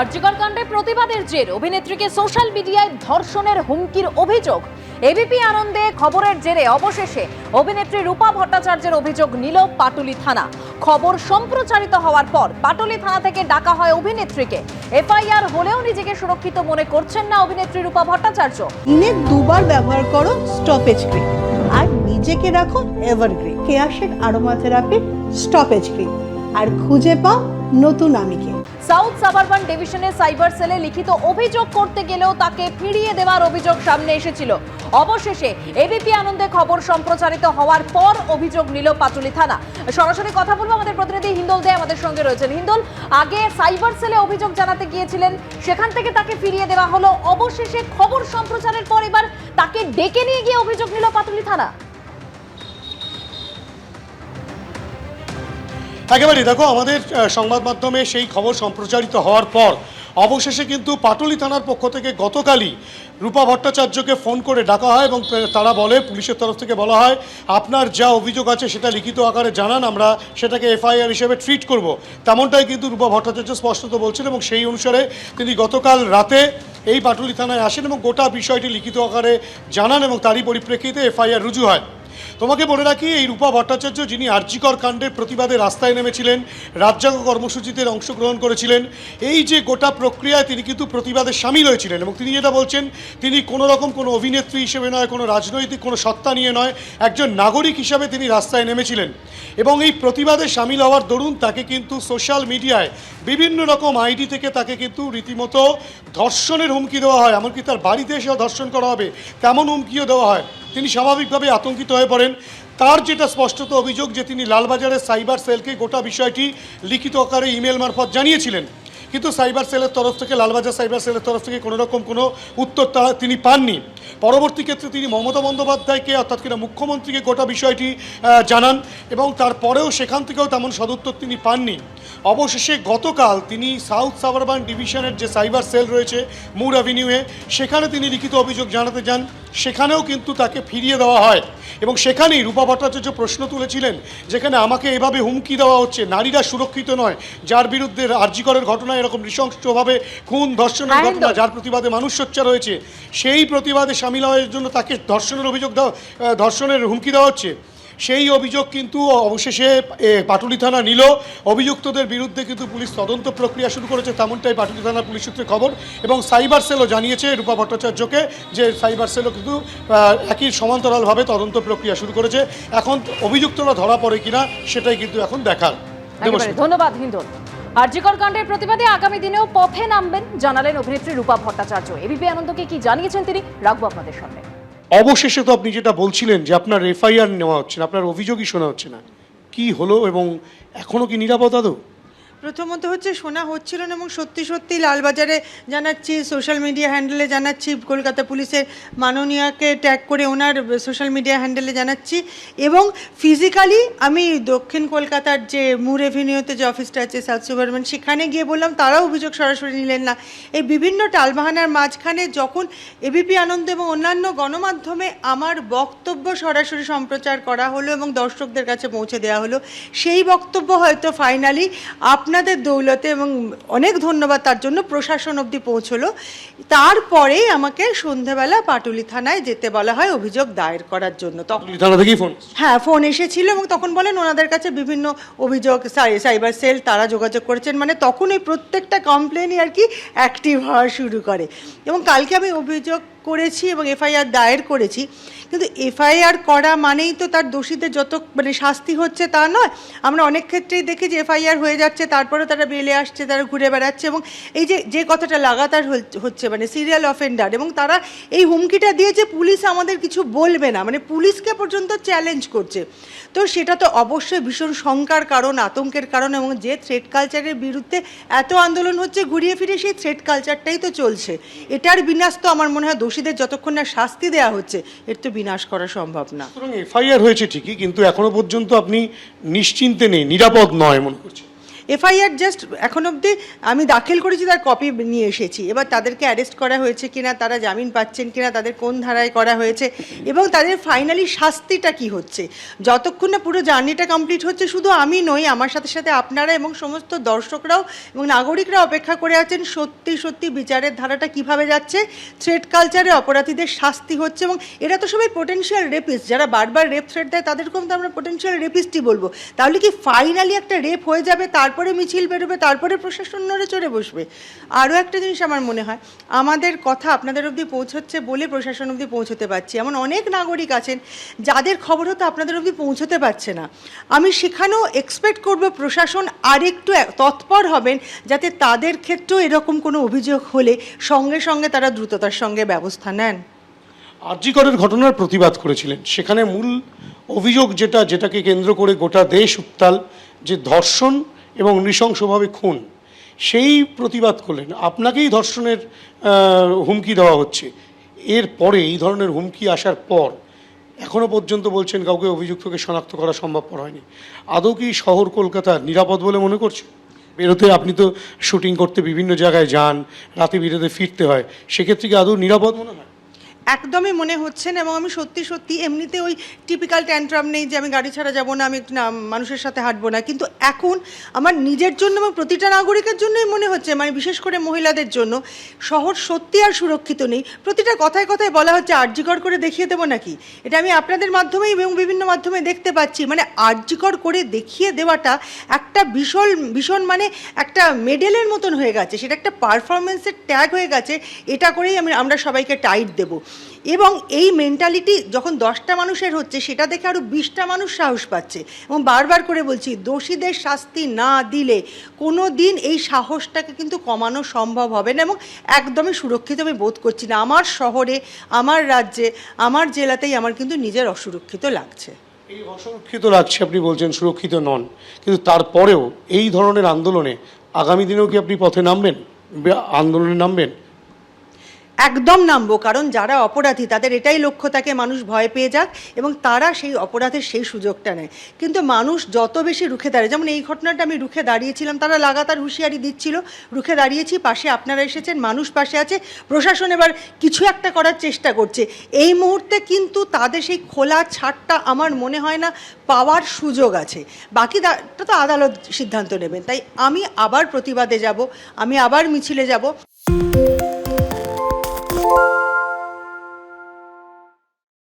আর্যিকর কাণ্ডে প্রতিবাদের জের। অভিনেত্রীকে সোশ্যাল মিডিয়ায় ধর্ষণের হুমকির অভিযোগ। এবিপি আনন্দে খবরের জেরে অবশেষে অভিনেত্রী রূপা ভট্টাচার্যের অভিযোগ নিল পাটুলি থানা। খবর সম্প্রচারিত হওয়ার পর পাটুলি থানা থেকে ডাকা হয় অভিনেত্রীকে। এফআইআর হলেও নিজেকে সুরক্ষিত মনে করছেন না অভিনেত্রী রূপা ভট্টাচার্য। দিনে দুবার ব্যবহার করো স্টপেজ ক্রিম আর নিজেকে রাখো evergreen কেয়াশেক aromatherapy stoppage cream আর খুঁজে পাও নতুন আমিকে। সাউথ সাবারবান ডিভিশনের সাইবার সেলে লিখিত অভিযোগ করতে গেলেও তাকে ফিরিয়ে দেওয়ার অভিযোগ সামনে এসেছিল। অবশেষে এবিপি আনন্দে খবর সম্প্রচারিত হওয়ার পর অভিযোগ নিল পাটুলি থানা। সরাসরি কথা বলব আমাদের প্রতিনিধি হিন্দল দে আমাদের সঙ্গে রয়েছেন। হিন্দল, আগে সাইবার সেলে অভিযোগ জানাতে গিয়েছিলেন, সেখান থেকে তাকে ফিরিয়ে দেওয়া হলো। অবশেষে খবর সম্প্রচারের পর এবার তাকে ডেকে নিয়ে গিয়ে অভিযোগ নিল পাটুলি থানা। একেবারে দেখো, আমাদের সংবাদ মাধ্যমে সেই খবর সম্প্রচারিত হওয়ার পর অবশেষে কিন্তু পাটুলি থানার পক্ষ থেকে গতকালই রূপা ভট্টাচার্যকে ফোন করে ডাকা হয় এবং তারা বলে, পুলিশের তরফ থেকে বলা হয়, আপনার যা অভিযোগ আছে সেটা লিখিত আকারে জানান, আমরা সেটাকে এফআইআর হিসেবে ট্রিট করব। তেমনটাই কিন্তু রূপা ভট্টাচার্য স্পষ্টত বলছেন এবং সেই অনুসারে তিনি গতকাল রাতে এই পাটুলি থানায় আসেন এবং গোটা বিষয়টি লিখিত আকারে জানান এবং তারই পরিপ্রেক্ষিতে এফআইআর রুজু হয়। তোমাকে বলে রাখি, এই রূপা ভট্টাচার্য যিনি আর্যিকর কাণ্ডের প্রতিবাদে রাস্তায় নেমেছিলেন, রাজ্যাঙ্গ কর্মসূচিতে অংশগ্রহণ করেছিলেন, এই যে গোটা প্রক্রিয়ায় তিনি কিন্তু প্রতিবাদে সামিল হয়েছিলেন এবং তিনি যেটা বলছেন, তিনি কোনো রকম কোনো অভিনেত্রী হিসেবে নয়, কোনো রাজনৈতিক, কোনো সত্তা নিয়ে নয়, একজন নাগরিক হিসাবে তিনি রাস্তায় নেমেছিলেন। এবং এই প্রতিবাদে সামিল হওয়ার দরুন তাকে কিন্তু সোশ্যাল মিডিয়ায় বিভিন্ন রকম আইডি থেকে তাকে কিন্তু রীতিমতো ধর্ষণের হুমকি দেওয়া হয়, এমনকি তার বাড়িতে এসেও ধর্ষণ করা হবে, তেমন হুমকিও দেওয়া হয়। তিনি স্বাভাবিকভাবে আতঙ্কিত হয়ে পড়েন। তার যেটা স্পষ্টত অভিযোগ যে তিনি লালবাজারের সাইবার সেলকে গোটা বিষয়টি লিখিত আকারে ইমেল মারফত জানিয়েছিলেন। কিন্তু সাইবার সেলের তরফ থেকে, লালবাজার সাইবার সেলের তরফ থেকে কোনো রকম কোনো উত্তর তারা তিনি পাননি। পরবর্তী ক্ষেত্রে তিনি মমতা বন্দ্যোপাধ্যায়কে, অর্থাৎ কিনা মুখ্যমন্ত্রীকে গোটা বিষয়টি জানান এবং তারপরেও সেখান থেকেও তেমন সদুত্তর তিনি পাননি। অবশেষে গতকাল তিনি সাউথ সাবারবান ডিভিশনের যে সাইবার সেল রয়েছে, মুর অ্যাভিনিউয়ে, সেখানে তিনি লিখিত অভিযোগ জানাতে যান। সেখানেও কিন্তু তাকে ফিরিয়ে দেওয়া হয় এবং সেখানেই রূপা ভট্টাচার্য প্রশ্ন তুলেছিলেন, যেখানে আমাকে এভাবে হুমকি দেওয়া হচ্ছে, নারীরা সুরক্ষিত নয়, যার বিরুদ্ধে আর্যিকরের ঘটনায় এরকম নৃশংসভাবে খুন ধর্ষণের ঘটনা যার প্রতিবাদে মানুষ সোচ্চার হয়েছে সেই প্রতিবাদে সামিল হওয়ার জন্য তাকে ধর্ষণের অভিযোগ দেওয়া ধর্ষণের হুমকি দেওয়া হচ্ছে। সেই অভিযোগ কিন্তু অবশেষে পাটুলি থানা নিল। অভিযুক্তদের বিরুদ্ধে কিন্তু পুলিশ তদন্ত প্রক্রিয়া শুরু করেছে তেমনটাই পাটুলি থানার পুলিশ সূত্রে খবর। এবং সাইবার সেলও জানিয়েছে রূপা ভট্টাচার্যকে যে সাইবার সেলও কিন্তু একই সমান্তরালভাবে তদন্ত প্রক্রিয়া শুরু করেছে। এখন অভিযুক্তরা ধরা পড়ে কিনা সেটাই কিন্তু এখন দেখার। ধন্যবাদ হিন্দল। আর্যিকর কাণ্ডের প্রতিবাদে আগামী দিনেও পথে নামবেন, জানালেন অভিনেত্রী রূপা ভট্টাচার্য। এবিপি আনন্দকে কি জানিয়েছেন তিনি? রাখব আপনাদের সামনে। অবশেষে তো আপনি যেটা বলছিলেন যে আপনার এফআইআর নেওয়া হচ্ছে না, আপনার অভিযোগই শোনা হচ্ছে না। কি হলো এবং এখনও কি নিরাপদ আদৌ? প্রথমত হচ্ছে শোনা হচ্ছিল না এবং সত্যি সত্যি লালবাজারে জানাচ্ছি সোশ্যাল মিডিয়া হ্যান্ডেলে জানাচ্ছি, কলকাতা পুলিশের মাননীয়াকে ট্যাগ করে ওনার সোশ্যাল মিডিয়া হ্যান্ডেলে জানাচ্ছি এবং ফিজিক্যালি আমি দক্ষিণ কলকাতার যে মুর এভিনিউতে যে অফিসটা আছে সাউথ সুবারমান সেখানে গিয়ে বললাম, তারাও অভিযোগ সরাসরি নিলেন না। এই বিভিন্ন টালবাহানার মাঝখানে যখন এবিপি আনন্দ এবং অন্যান্য গণমাধ্যমে আমার বক্তব্য সরাসরি সম্প্রচার করা হলো এবং দর্শকদের কাছে পৌঁছে দেওয়া হলো, সেই বক্তব্য হয়তো ফাইনালি আপনাদের দৌলতে এবং অনেক ধন্যবাদ তার জন্য প্রশাসন অবধি পৌঁছলো। তারপরে আমাকে সন্ধেবেলা পাটুলি থানায় যেতে বলা হয় অভিযোগ দায়ের করার জন্য। তখন থানা থেকেই ফোন হ্যাঁ ফোন এসেছিল এবং তখন বলেন ওনাদের কাছে বিভিন্ন অভিযোগ সাইবার সেল তারা যোগাযোগ করেছেন। মানে তখন ওই প্রত্যেকটা কমপ্লেনই আর কি অ্যাক্টিভ হওয়া শুরু করে। এবং কালকে আমি অভিযোগ করেছি এবং এফআইআর দায়ের করেছি। কিন্তু এফআইআর করা মানেই তো তার দোষীদের যত মানে শাস্তি হচ্ছে তা নয়। আমরা অনেক ক্ষেত্রেই দেখি যে এফআইআর হয়ে যাচ্ছে, তারপরেও তারা বেলে আসছে, তারা ঘুরে বেড়াচ্ছে এবং এই যে যে কথাটা লাগাতার হচ্ছে মানে সিরিয়াল অফেন্ডার এবং তারা এই হুমকিটা দিয়ে যে পুলিশ আমাদের কিছু বলবে না মানে পুলিশকে পর্যন্ত চ্যালেঞ্জ করছে। তো সেটা তো অবশ্যই ভীষণ শঙ্কার কারণ, আতঙ্কের কারণ এবং যে থ্রেড কালচারের বিরুদ্ধে এত আন্দোলন হচ্ছে, ঘুরিয়ে ফিরে সেই থ্রেড কালচারটাই তো চলছে। এটার বিনাশ তো আমার মনে হয় দোষীদের যতক্ষণ না শাস্তি দেওয়া হচ্ছে, এর তো বিনাশ করা সম্ভব না। এফআইআর হয়েছে ঠিকই, কিন্তু এখনও পর্যন্ত আপনি নিশ্চিন্তে নেই, নিরাপদ নয় মনে করছি। এফআইআর জাস্ট এখন অবধি আমি দাখিল করেছি, তার কপি নিয়ে এসেছি। এবার তাদেরকে অ্যারেস্ট করা হয়েছে কিনা, তারা জামিন পাচ্ছেন কিনা, তাদের কোন ধারায় করা হয়েছে, এবং তাদের ফাইনালি শাস্তিটা কি হচ্ছে? যতক্ষণ না পুরো জার্নিটা কমপ্লিট হচ্ছে, শুধু আমি নই, আমার সাথে সাথে আপনারা এবং সমস্ত দর্শকরাও এবং নাগরিকরা অপেক্ষা করে আছেন, সত্যি সত্যি বিচারের ধারাটা কীভাবে যাচ্ছে থ্রেড কালচারে অপরাধীদের শাস্তি হচ্ছে, এবং এরা তো সবাই পোটেনশিয়াল রেপিস্ট যারা বারবার রেপ থ্রেড দেয়, তাদেরকেও তো আমরা পোটেনশিয়াল রেপিস্টই বলব। তাহলে কি ফাইনালি একটা রেপ হয়ে যাবে তারপরে মিছিল বেরোবে, তারপরে প্রশাসন নড়ে চড়ে বসবে। আরও একটা জিনিস আমার মনে হয়, আমাদের কথা আপনাদের অবধি পৌঁছচ্ছে বলে প্রশাসন অবধি পৌঁছতে পারছি। এমন অনেক নাগরিক আছেন, যাদের খবর হতো আপনাদের অবধি পৌঁছতে পারছে না। আমি সেখানেও এক্সপেক্ট করব প্রশাসন আরেকটু তৎপর হবেন, যাতে তাদের ক্ষেত্রেও এরকম কোনো অভিযোগ হলে সঙ্গে সঙ্গে তারা দ্রুততার সঙ্গে ব্যবস্থা নেন। আরজিকরের ঘটনার প্রতিবাদ করেছিলেন। সেখানে মূল অভিযোগ যেটা, যেটাকে কেন্দ্র করে গোটা দেশ উত্তাল, যে ধর্ষণ এবং নৃশংসভাবে খুন, সেই প্রতিবাদ করলেন। আপনাকেই ধর্ষণের হুমকি দেওয়া হচ্ছে। এর পরে এই ধরনের হুমকি আসার পর এখনও পর্যন্ত বলছেন কাউকে অভিযুক্তকে শনাক্ত করা সম্ভবপর হয়নি। আদৌ কি শহর কলকাতা নিরাপদ বলে মনে করছে? বেরোতে আপনি তো শুটিং করতে বিভিন্ন জায়গায় যান, রাতে বিরোধে ফিরতে হয়। সেক্ষেত্রে কি আদৌ নিরাপদ মনে হয়? একদমই মনে হচ্ছে না, এবং আমি সত্যি সত্যি এমনিতে ওই টিপিক্যাল ট্যান্ট্রাম নেই যে আমি গাড়ি ছাড়া যাব না, আমি না, মানুষের সাথে হাঁটবো না। কিন্তু এখন আমার নিজের জন্য এবং প্রতিটা নাগরিকের জন্যই মনে হচ্ছে মানে বিশেষ করে মহিলাদের জন্য শহর সত্যি আর সুরক্ষিত নেই। প্রতিটা কথায় কথায় বলা হচ্ছে আর্যিকর করে দেখিয়ে দেবো নাকি? এটা আমি আপনাদের মাধ্যমেই এবং বিভিন্ন মাধ্যমে দেখতে পাচ্ছি। মানে আর্যিকর করে দেখিয়ে দেওয়াটা একটা ভীষণ ভীষণ মানে একটা মেডেলের মতন হয়ে গেছে। সেটা একটা পারফরমেন্সের ট্যাগ হয়ে গেছে। এটা করেই আমি, আমরা সবাইকে টাইট দেবো। এবং এই মেন্টালিটি যখন দশটা মানুষের হচ্ছে, সেটা দেখে আরও বিশটা মানুষ সাহস পাচ্ছে। এবং বারবার করে বলছি, দোষীদের শাস্তি না দিলে কোনো দিন এই সাহসটাকে কিন্তু কমানো সম্ভব হবে না এবং একদমই সুরক্ষিত আমি বোধ করছি না। আমার শহরে, আমার রাজ্যে, আমার জেলাতেই আমার কিন্তু নিজের অসুরক্ষিত লাগছে। এই অসুরক্ষিত লাগছে আপনি বলছেন, সুরক্ষিত নন। কিন্তু তারপরেও এই ধরনের আন্দোলনে আগামী দিনেও কি আপনি পথে নামবেন? আন্দোলনে নামবেন? একদম নামবো, কারণ যারা অপরাধী, তাদের এটাই লক্ষ্য থাকে মানুষ ভয় পেয়ে যাক এবং তারা সেই অপরাধের সেই সুযোগটা নেয়। কিন্তু মানুষ যত বেশি রুখে দাঁড়িয়ে, যেমন এই ঘটনাটা আমি রুখে দাঁড়িয়েছিলাম, তারা লাগাতার হুঁশিয়ারি দিচ্ছিল, রুখে দাঁড়িয়েছি, পাশে আপনারা এসেছেন, মানুষ পাশে আছে, প্রশাসন এবার কিছু একটা করার চেষ্টা করছে। এই মুহূর্তে কিন্তু তাদের সেই খোলা ছাড়টা আমার মনে হয় না পাওয়ার সুযোগ আছে। বাকি তো আদালত সিদ্ধান্ত নেবেন, তাই আমি আবার প্রতিবাদে যাব, আমি আবার মিছিলে যাব।